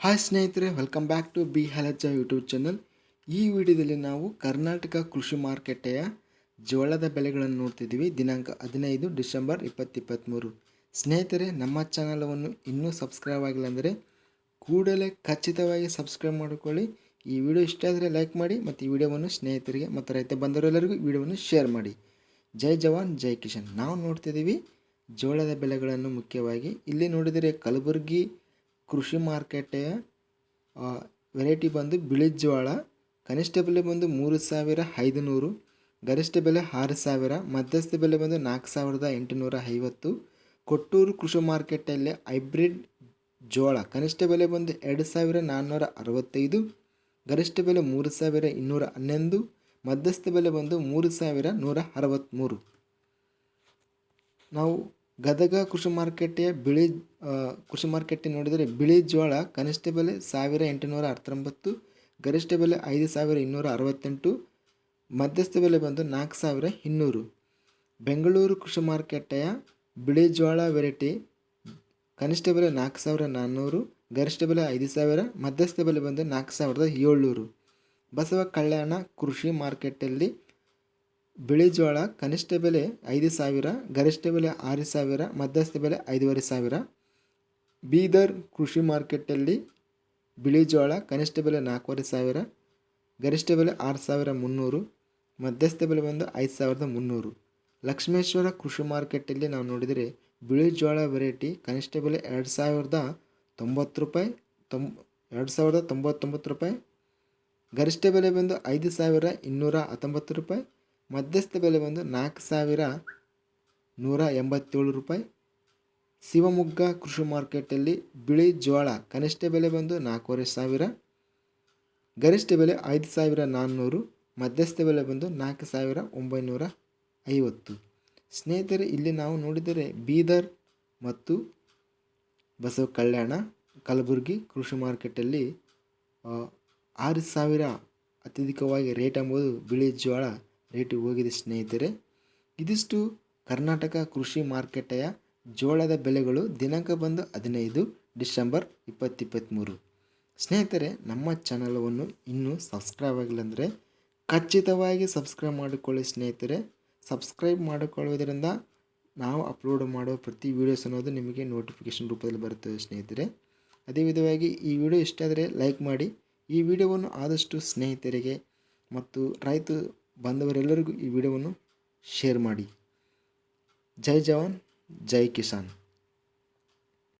Hi ಸ್ನೇಹಿತರೆ welcome back to B Halajja YouTube channel ಈ ವಿಡಿಯೋದಲ್ಲಿ ನಾವು ಕರ್ನಾಟಕ ಕೃಷಿ ಮಾರುಕಟ್ಟೆಯ ಜೋಳದ ಬೆಲೆಗಳನ್ನು ನೋಡ್ತಿದ್ದೀವಿ. ದಿನಾಂಕ ಹದಿನೈದು ಡಿಸೆಂಬರ್ ಇಪ್ಪತ್ತಿಪ್ಪತ್ತ್ಮೂರು ಸ್ನೇಹಿತರೆ, ನಮ್ಮ ಚಾನಲವನ್ನು ಇನ್ನೂ ಸಬ್ಸ್ಕ್ರೈಬ್ ಆಗಿಲ್ಲ ಅಂದರೆ ಕೂಡಲೇ ಖಚಿತವಾಗಿ ಸಬ್ಸ್ಕ್ರೈಬ್ ಮಾಡಿಕೊಳ್ಳಿ. ಈ ವಿಡಿಯೋ ಇಷ್ಟ ಆದರೆ ಲೈಕ್ ಮಾಡಿ ಮತ್ತು ಈ ವಿಡಿಯೋವನ್ನು ಸ್ನೇಹಿತರಿಗೆ ಮತ್ತು ರೈತ ಬಂದವರೆಲ್ಲರಿಗೂ ಈ ವಿಡಿಯೋವನ್ನು ಶೇರ್ ಮಾಡಿ. ಜೈ ಜವಾನ್, ಜೈ ಕಿಶನ್ ನಾವು ನೋಡ್ತಿದ್ದೀವಿ ಜೋಳದ ಬೆಲೆಗಳನ್ನು ಮುಖ್ಯವಾಗಿ. ಇಲ್ಲಿ ನೋಡಿದರೆ ಕಲಬುರಗಿ ಕೃಷಿ ಮಾರುಕಟ್ಟೆಯ ವೆರೈಟಿ ಬಂದು ಬಿಳಿ ಜೋಳ ಕನಿಷ್ಠ ಬೆಲೆ ಬಂದು ಮೂರು ಸಾವಿರ ಐದುನೂರು, ಗರಿಷ್ಠ ಬೆಲೆ ಆರು ಸಾವಿರ, ಮಧ್ಯಸ್ಥ ಬೆಲೆ ಬಂದು ನಾಲ್ಕು ಸಾವಿರದ ಎಂಟುನೂರ ಐವತ್ತು. ಕೊಟ್ಟೂರು ಕೃಷಿ ಮಾರ್ಕೆಟಲ್ಲಿ ಹೈಬ್ರಿಡ್ ಜೋಳ ಕನಿಷ್ಠ ಬೆಲೆ ಬಂದು ಎರಡು ಸಾವಿರ ನಾನ್ನೂರ ಅರವತ್ತೈದು, ಗರಿಷ್ಠ ಬೆಲೆ ಮೂರು ಸಾವಿರ ಇನ್ನೂರ ಹನ್ನೊಂದು, ಮಧ್ಯಸ್ಥ ಬೆಲೆ ಬಂದು ಮೂರು ಸಾವಿರ ನೂರ ಅರವತ್ತ್ಮೂರು. ನಾವು ಗದಗ ಕೃಷಿ ಮಾರ್ಕೆಟೆಯ ಬಿಳಿ ಕೃಷಿ ಮಾರುಕಟ್ಟೆ ನೋಡಿದರೆ ಬಿಳಿ ಜೋಳ ಕನಿಷ್ಠ ಬೆಲೆ ಸಾವಿರ ಎಂಟುನೂರ ಹತ್ತೊಂಬತ್ತು ಗರಿಷ್ಠ ಬೆಲೆ ಐದು ಸಾವಿರ ಇನ್ನೂರ ಅರವತ್ತೆಂಟು, ಮಧ್ಯಸ್ಥ ಬೆಲೆ ಬಂದು ನಾಲ್ಕು ಸಾವಿರ ಇನ್ನೂರು. ಬೆಂಗಳೂರು ಕೃಷಿ ಮಾರ್ಕೆಟೆಯ ಬಿಳಿ ಜೋಳ ವೆರೈಟಿ ಕನಿಷ್ಠ ಬೆಲೆ ನಾಲ್ಕು ಸಾವಿರ ನಾನ್ನೂರು, ಗರಿಷ್ಠ ಬೆಲೆ ಐದು ಸಾವಿರ, ಮಧ್ಯಸ್ಥ ಬೆಲೆ ಬಂದು ನಾಲ್ಕು ಸಾವಿರದ ಏಳ್ನೂರು. ಬಸವ ಕಲ್ಯಾಣ ಕೃಷಿ ಮಾರ್ಕೆಟಲ್ಲಿ ಬಿಳಿ ಜೋಳ, ಕನಿಷ್ಠ ಬೆಲೆ ಐದು ಸಾವಿರ, ಗರಿಷ್ಠ ಬೆಲೆ ಆರು ಸಾವಿರ, ಮಧ್ಯಸ್ಥ ಬೆಲೆ ಐದೂವರೆ ಸಾವಿರ. ಬೀದರ್ ಕೃಷಿ ಮಾರ್ಕೆಟಲ್ಲಿ ಬಿಳಿ ಜೋಳ, ಕನಿಷ್ಠ ಬೆಲೆ ನಾಲ್ಕೂವರೆ ಸಾವಿರ, ಗರಿಷ್ಠ ಬೆಲೆ ಆರು ಸಾವಿರ ಮುನ್ನೂರು, ಮಧ್ಯಸ್ಥ ಬೆಲೆ ಬಂದು ಐದು ಸಾವಿರದ ಮುನ್ನೂರು. ಲಕ್ಷ್ಮೇಶ್ವರ ಕೃಷಿ ಮಾರ್ಕೆಟಲ್ಲಿ ನಾವು ನೋಡಿದರೆ ಬಿಳಿ ಜೋಳ ವೆರೈಟಿ ಕನಿಷ್ಠ ಬೆಲೆ ಎರಡು ಸಾವಿರದ ತೊಂಬತ್ತು ರೂಪಾಯಿ ತೊಂಬ ಎರಡು ಸಾವಿರದ ತೊಂಬತ್ತೊಂಬತ್ತು ರೂಪಾಯಿ, ಗರಿಷ್ಠ ಬೆಲೆ ಬಂದು ಐದು ಸಾವಿರ ಇನ್ನೂರ ಹತ್ತೊಂಬತ್ತು ರೂಪಾಯಿ ಮಧ್ಯಸ್ಥ ಬೆಲೆ ಬಂದು ನಾಲ್ಕು ಸಾವಿರ ನೂರ ಎಂಬತ್ತೇಳು ರೂಪಾಯಿ. ಶಿವಮೊಗ್ಗ ಕೃಷಿ ಮಾರ್ಕೆಟಲ್ಲಿ ಬಿಳಿ ಜೋಳ ಕನಿಷ್ಠ ಬೆಲೆ ಬಂದು ನಾಲ್ಕೂವರೆ ಸಾವಿರ. ಗರಿಷ್ಠ ಬೆಲೆ ಐದು ಸಾವಿರ ನಾನ್ನೂರು. ಮಧ್ಯಸ್ಥ ಬೆಲೆ ಬಂದು ನಾಲ್ಕು ಸಾವಿರ ಒಂಬೈನೂರ ಐವತ್ತು. ಸ್ನೇಹಿತರೆ, ಇಲ್ಲಿ ನಾವು ನೋಡಿದರೆ ಬೀದರ್ ಮತ್ತು ಬಸವ ಕಲ್ಯಾಣ ಕಲಬುರಗಿ ಕೃಷಿ ಮಾರ್ಕೆಟಲ್ಲಿ ಆರು ಸಾವಿರ ಅತ್ಯಧಿಕವಾಗಿ ರೇಟ್ ಎಂಬುದು ಬಿಳಿ ಜೋಳ ರೇಟ್ ಹೋಗಿದೆ ಸ್ನೇಹಿತರೆ. ಇದಿಷ್ಟು ಕರ್ನಾಟಕ ಕೃಷಿ ಮಾರುಕಟ್ಟೆಯ ಜೋಳದ ಬೆಲೆಗಳು ದಿನಾಂಕ ಬಂದು ಹದಿನೈದು ಡಿಸೆಂಬರ್ ಇಪ್ಪತ್ತಿಪ್ಪತ್ತ್ಮೂರು ಸ್ನೇಹಿತರೆ, ನಮ್ಮ ಚಾನಲವನ್ನು ಇನ್ನೂ ಸಬ್ಸ್ಕ್ರೈಬ್ ಆಗಿಲ್ಲ ಅಂದರೆ ಖಚಿತವಾಗಿ ಸಬ್ಸ್ಕ್ರೈಬ್ ಮಾಡಿಕೊಳ್ಳಿ ಸ್ನೇಹಿತರೆ. ಸಬ್ಸ್ಕ್ರೈಬ್ ಮಾಡಿಕೊಳ್ಳುವುದರಿಂದ ನಾವು ಅಪ್ಲೋಡ್ ಮಾಡೋ ಪ್ರತಿ ವೀಡಿಯೋಸ್ ಅನ್ನೋದು ನಿಮಗೆ ನೋಟಿಫಿಕೇಷನ್ ರೂಪದಲ್ಲಿ ಬರುತ್ತದೆ ಸ್ನೇಹಿತರೆ. ಅದೇ ವಿಧವಾಗಿ ಈ ವಿಡಿಯೋ ಇಷ್ಟ ಆದರೆ ಲೈಕ್ ಮಾಡಿ. ಈ ವಿಡಿಯೋವನ್ನು ಆದಷ್ಟು ಸ್ನೇಹಿತರಿಗೆ ಮತ್ತು ರೈತ ಬಂದವರೆಲ್ಲರಿಗೂ ಈ ವಿಡಿಯೋವನ್ನು ಶೇರ್ ಮಾಡಿ. ಜೈ ಜವಾನ್ ಜೈ ಕಿಸಾನ್.